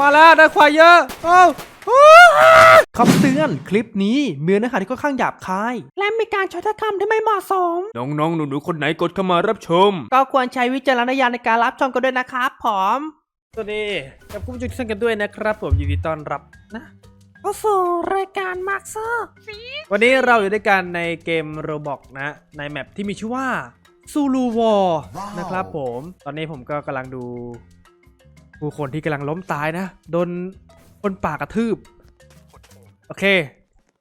มาแล้วได้ควายเยอะเอ้าคำเตือนคลิปนี้มีเนื้อหาที่ค่อนข้างหยาบคาย และมีการใช้ถ้อยคำที่ไม่เหมาะสม น้องๆ หนูๆ คนไหนกดเข้ามารับชม ก็ควรใช้วิจารณญาณในการรับชมกันด้วยนะครับผมสวัสดีกับคุณผู้ชมทุกท่านกันด้วยนะครับ ผมยินดีต้อนรับนะเข้าสู่รายการมาร์คเซอร์วันนี้เราอยู่ด้วยกันในเกมโรบอกนะ ในแมปที่มีชื่อว่าซูลูวอร์นะครับผม ตอนนี้ผมก็กำลังดู ผู้คนที่กำลังล้มตายนะ โดนคนป่ากระทืบ โอเค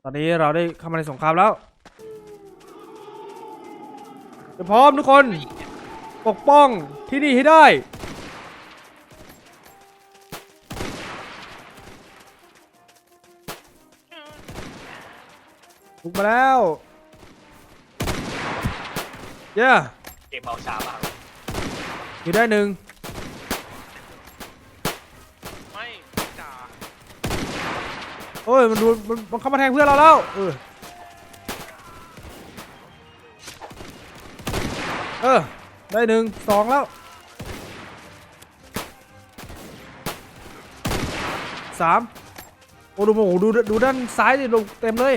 ตอนนี้เราได้เข้ามาในสงครามแล้วเตรียมพร้อมทุกคน ปกป้องที่นี่ให้ได้ บุกมาแล้ว เย้ เกมเมาช้ามากอยู่ได้หนึ่ง ไม่จ่า โอ้ยมันดูมันมันเข้ามาแทงเพื่อนเราแล้วเออเออได้หนึ่งสองแล้วสามโอ้ดูโอ้โหดูดูด้านซ้ายดิลงเต็มเลย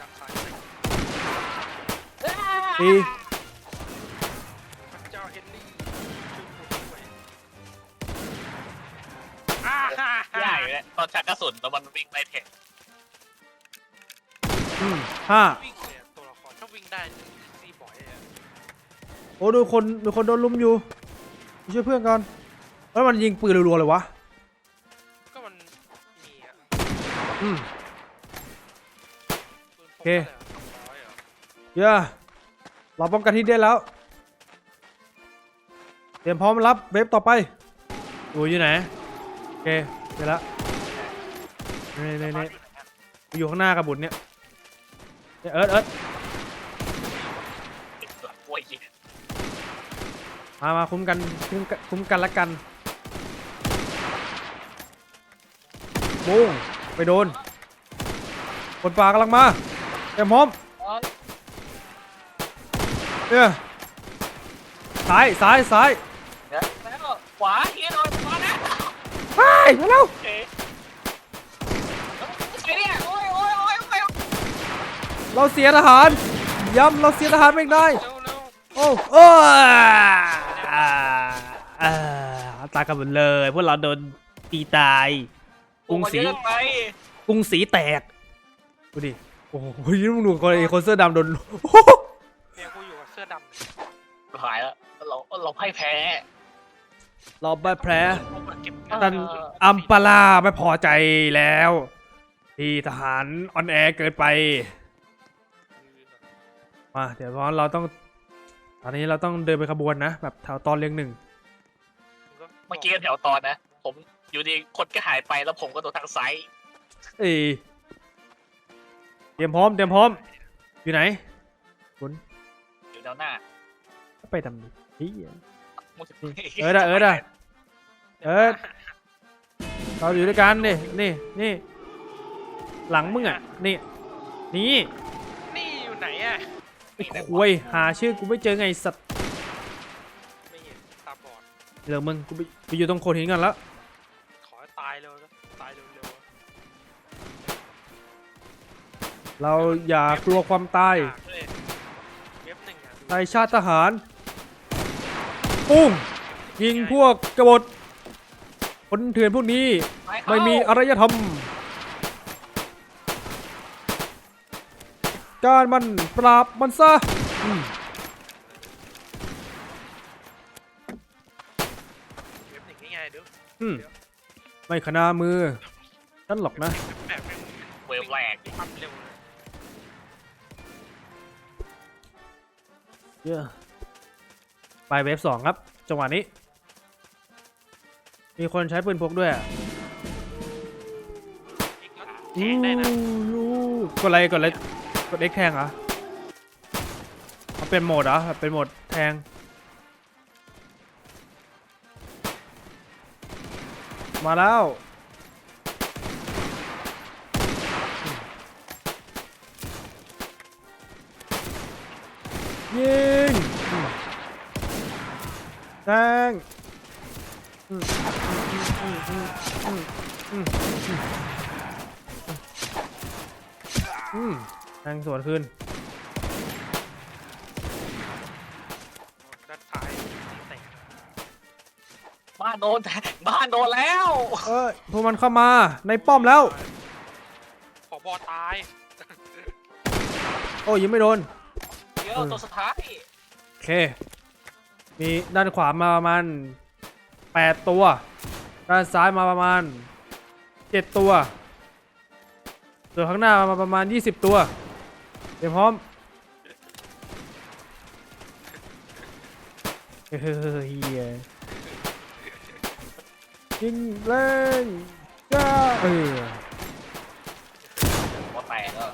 ดักซ้ายสี่ ห้าวิ่งเลยอะตัวละครถ้าวิ่งได้ซีบอยเลยอะโอ้ดูคนดูคนโดนลุมอยู่ไปช่วยเพื่อนก่อนแล้วมันยิงปืนรัวๆเลยวะก็มันมีอะอืม ปืนพกโอเค อะไรอะสองร้อยเหรอเย้เราป้องกันที่ได้แล้ว เตรียมพร้อมรับเวฟต่อไปดูอยู่ไหน โอเคเดี๋ยวละนี่นี่นี่อยู่ข้างหน้ากับบุญเนี่ย เนี่ยเอิร์ดเอิร์ดติดตัวกล้วยยิงมามาคุ้มกันคุ้มกันคุ้มกันละกันบุ้งไปโดนคนป่ากำลังมาเตรียมพร้อมเอ้ยซ้ายซ้ายซ้ายแล้วขวาเฮียหน่อยขวานะไปมาแล้ว โอเคไอ้เนี่ยโอ้ยโอ้ยโอ้ยโอ้ย เราเสียทหารย้ำเราเสียทหารไม่ได้ โอ้โอ้อ่าอ่าตายกันหมดเลยพวกเราโดนตีตายกรุงศรีกรุงศรีแตกดูดิโอ้โหมึงดูคนไอ้คนเสื้อดำโดนเนี่ยกูอยู่กับเสื้อดำหายแล้วเราเราพ่ายแพ้ เรอบใบแผลเก็บตันอัมปาลาไม่พอใจแล้ว ที่ทหารออนแอร์เกินไป มาเดี๋ยวเราต้อง ตอนนี้เราต้องเดินไปขบวนนะ แบบแถวตอนเรียงหนึ่งเมื่อกี้แถวตอนนะ ผมอยู่ดีคนก็หายไปแล้วผมก็โดนทางซ้ายเอ้ยเตรียมพร้อมเตรียมพร้อม อยู่ไหนคุณอยู่แนวหน้า ไปทำดิเฮ้ยมุดเอิร์ดอะเอิร์ดอะเอิร์ดเราอยู่ด้วยกันนี่นี่นี่หลังมึงอะนี่นี่นี่อยู่ไหนอะ ไอ้ควยหาชื่อกูไม่เจอไงสัตว์ไม่เห็นตาบอดเหลือมึงกูไปไปอยู่ตรงโขดหินกันแล้วขอให้ตายเร็วนะตายเร็วเร็วเราอย่ากลัวความตายเว้ยเว็บหนึ่งอะดูในชาติทหาร ปุ้งยิงพวกกบฏคนเถื่อนพวกนี้ไม่มีอารยธรรม การมันปราบมันซะอืมเว็บหนึ่งง่ายๆดูอืมไม่ขนามือฉันหรอกนะ แบบแม่งเวลแรกความเร็วเลยเยอะไปเวฟสองครับ จังหวะนี้ มีคนใช้ปืนพกด้วยอะอีกแล้วแทงได้นะอู้กดอะไรกดอะไร กดเอ็กแทงเหรอเอาเป็นโหมดเหรอเป็นโหมดแทง มาแล้วยิงอืมแทงอืม อืมอืมอืมอืมอืมอืมอืมอืมแทงสวนคืนด้านซ้ายแตกบ้านโดนบ้านโดนแล้วเอ้ยพวกมันเข้ามาในป้อมแล้ว ขอบอตายโอ้ยยังไม่โดน เดี๋ยวตัวสุดท้ายโอเค มีด้านขวามาประมาณแปดตัว ด้านซ้ายมาประมาณเจ็ดตัว ส่วนข้างหน้ามาประมาณยี่สิบตัว เตรียมพร้อมเฮ้ยเฮียยิงเล่นจ้าเออหัวแตกแล้ว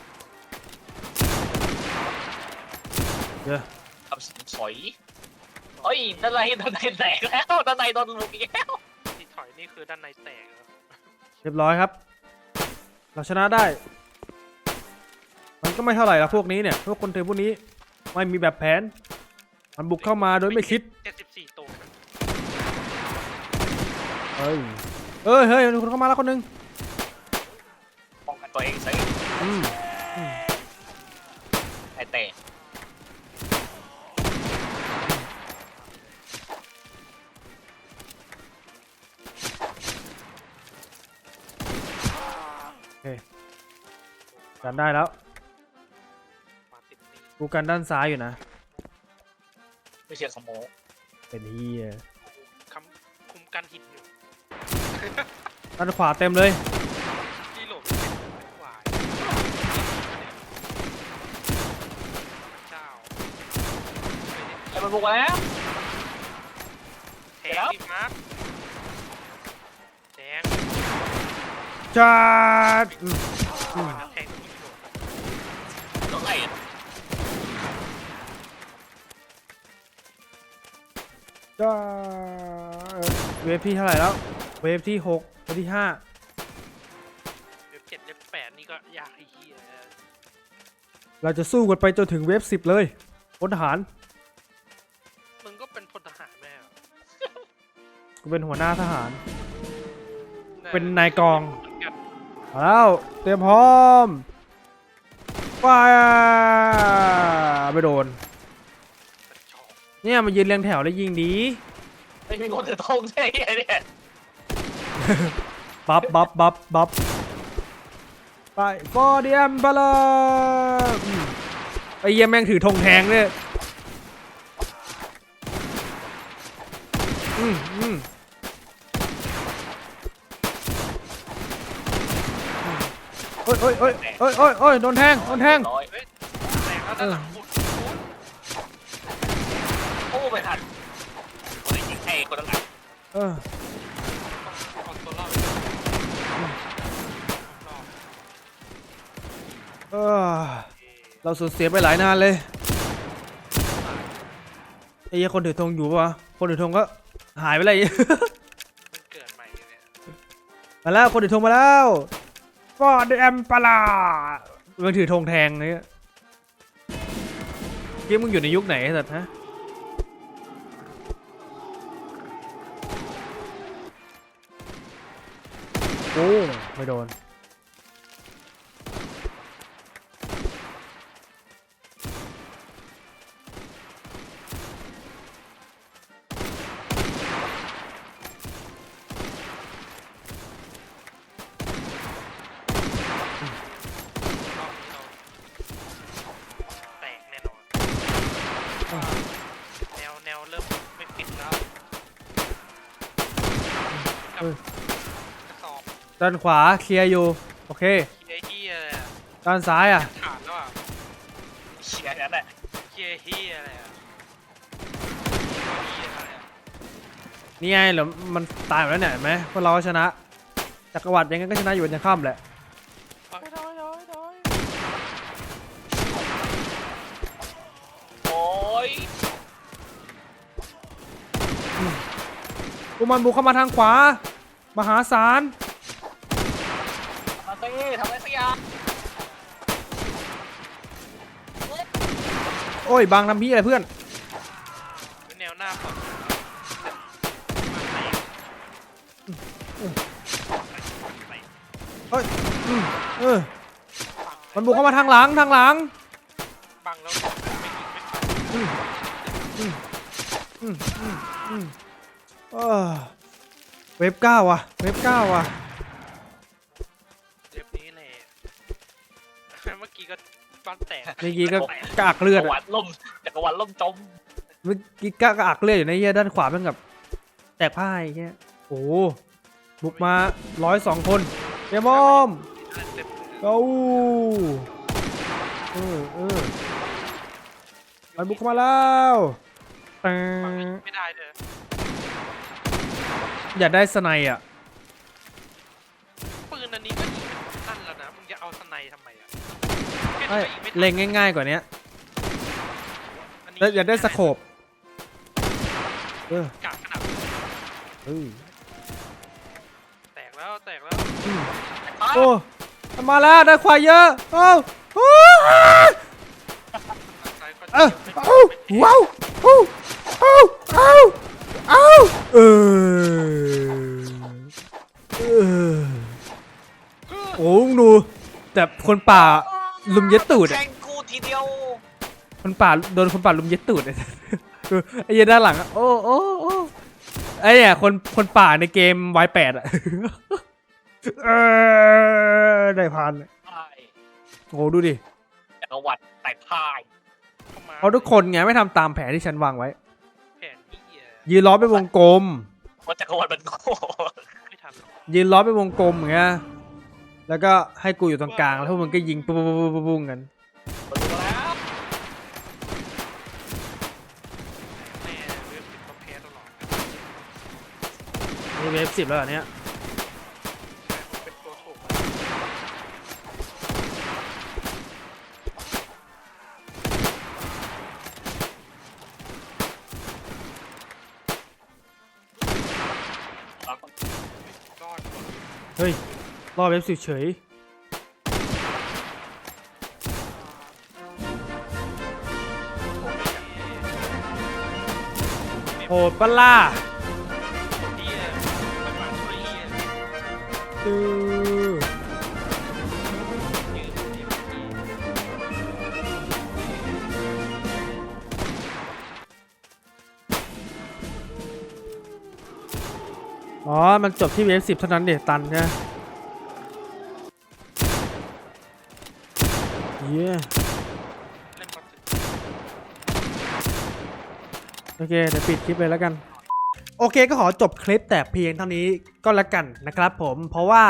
เดี๋ยวทำสินสอยเฮ้ยด้านในด้านในแตกแล้วด้านในโดนลุกอีกแล้วที่ถอยนี่คือด้านในแตกเหรอเรียบร้อยครับ เราชนะได้ ก็ไม่เท่าไหร่ละพวกนี้เนี่ยพวกคนเทพวกนี้ไม่มีแบบแผน มันบุกเข้ามาโดยไม่คิดเจ็ดสิบสี่ตัวเฮ้ยเอ้ยเฮ้ยมีคนเข้ามาแล้วคนหนึงป้องกันตัวเองสิอืมไอเตะกันได้แล้วมาติดนี่ กูกันด้านซ้ายอยู่นะ ไม่เชียร์สโมกเป็นเฮียคำคุมกันหินอยู่ด้านขวาเต็มเลย ที่หลบหวายเจ้าไอ้มันบุกมาแล้วแทงดิมาร์คแทงจัด จัดเวฟที่เท่าไหร่แล้ว เวฟที่หกเวฟที่ห้าเว็บเจ็ดเว็บแปดนี่ก็ยากไอ้เหี้ยเราจะสู้กันไปจนถึงเวฟสิบเลยพลทหารมึงก็เป็นพลทหารแม่เหรอกูเป็นหัวหน้าทหารแเป็นนายกองเหมือนกันเอาแล้วเตรียมพร้อมฟาไม่โดนเป็นชอบ เนี่ยมายืนเรียงแถวแล้วยิงดีไม่มีคนถือธงใช่ไหมเนี่ยบับบับบับบับไป for the emperor อืมไอ้เยี่ยแม่งถือธงแทงเนี่ยอืมอืมโอ้ยโอ้ยโอ้ยโอ้ยโอ้ยโอ้ยโดนแทงโดนแทงร้อยแตกแล้วด้านหลังคุณคุณ โอ้ ไปทันคนยิงไอ้คนนั้นเออคอนโซลรอบรอบเออเราสูญเสียไปหลายนานเลยไอ้เหี้ยคนถือธงอยู่ปะวะคนถือธงก็หายไปเลย มันเกิดใหม่เนี่ย มาแล้วคนถือธงมาแล้วฟอร์ดแอมปาลามันถือธงแทงเนี่ยเกี้มึงอยู่ในยุคไหนไอ้สัตว์ฮะ โอ้ไม่โดน ด้านขวาเคลียร์อยู่ โอเค เฮียเฮียอะไรอะด้านซ้ายอะขาดแล้วอะเชียร์นั่นแหละเฮียเฮียอะไรอะเฮียอะไรอะนี่ไงเหรอมันตายหมดแล้วเนี่ยเห็นไหมพวกเราก็ชนะ จักรวรรดิยังไงก็ชนะอยู่บนยังค่ำแหละถอยถอยถอยถอยโอ้ยพวกมันบุกเข้ามาทางขวา มหาศาล มาเต้ทำอะไรสักอย่าง โอ้ยบางน้ำพี่อะไรเพื่อนแนวหน้าฝั่งเฮ้ยอืมเออมันบุกเข้ามาทางหลังทางหลังบังแล้วไม่ยิงไม่ทันอืมอืมอืมเออเว็บเก้าว่ะเว็บเก้าว่ะเจ็บนี้แหละเมื่อกี้ก็ บ้านแตกเมื่อกี้ก็กากเลือจัดกรวรอะรดิล่มจักรวรรดิล่มจมเมื่อกี้กากอักเลือดอยู่ในเหี้ยด้านขวาเป็นกับแตกพ่ายเงี้ยโอ้โหบุกมาร้อยสองคนเจมอมเต็มเก้าเออเออมันบุกเข้ามาแล้วแปบังงไม่ได้เด้ออยากได้สไนด์อะปืนอันนี้ก็ยิงนั่นแล้วนะมึงจะเอาสไนทำไมอะ เอ้ยแค่นี้ก็ยิงไม่ทันเล็งง่าย ๆ กว่านี้อันนี้แล้วอยากได้สโคปเออกะขนาดนี้เฮ้ยแตกแล้วแตกแล้วอืมโอ้มาแล้วได้ควายเยอะเอ้าโอ้ซ้ายก็เอ้าไม่เอ้าว้าวเอ้าเอ้าเอ้าเอ้าเออ คนป่าลุมเย็ดตูดแทอะงกูทีเดียวคนป่าโดนคนป่าลุมเย็ดตูดอะเออไอ้เหี้ยด้านหลังอะโอ้โอ้โอ้ไอ้เนี่ยคนคนป่าในเกมวายแปดอะเออได้พันใช่โอ้ดูดิจักรวรรดิแตกพ่ายเข้ามาเพราะทุกคนไงไม่ทำตามแผนที่ฉันวางไว้ แผนที่เหี้ยยืนล้อมเป็นวงกลม เพราะจักรวรรดิมันโง่ไม่ทันหรอกยืนล้อมเป็นวงกลมอย่างเงี้ย แล้วก็ให้กูอยู่ตรงกลางแล้วพวกมึงก็ยิงปุ๊บปุ๊บปุ๊บปุ๊บปุ๊บกันมาดูแล้วแน่เว็บติดก็แพ้ตลอดนี่เวฟสิบแล้วเหรอเนี้ยแต่มันเป็นตัวถูกรอดก่อนเฮ้ย รอเวฟสิบเฉยโหดปะล่าช่วยเฮียเออยืนเดียวที่อ๋อ มันจบที่เวฟสิบเท่านั้นเด็ตันใช่ไหม อเคเดี๋ยวปิดคลิปเลยแล้วกัน โอเคก็ขอจบคลิปแต่เพียงเท่านี้ก็แล้วกันนะครับผมเพราะว่า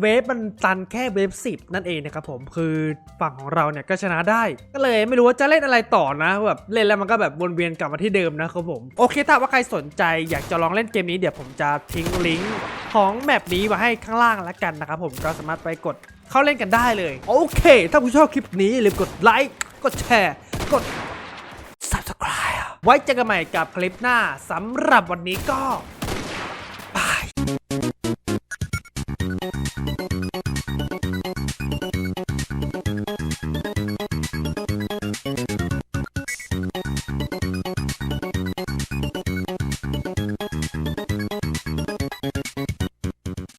เวฟมันตันแค่เวฟ10นั่นเองนะครับผมคือฝั่งของเราเนี่ยก็ชนะได้ ก็เลยไม่รู้ว่าจะเล่นอะไรต่อนะแบบเล่นแล้วมันก็แบบวนเวียนกลับมาที่เดิมนะครับผมโอเคถ้าว่าใครสนใจอยากจะลองเล่นเกมนี้เดี๋ยวผมจะทิ้งลิงก์ของแมปนี้ไว้ให้ข้างล่างแล้วกันนะครับผมก็สามารถไปกดเข้าเล่นกันได้เลย โอเค ถ้าคุณชอบคลิปนี้อย่าลืมกดไลค์กดแชร์กด ไว้เจอกันใหม่กับคลิปหน้าสำหรับวันนี้ก็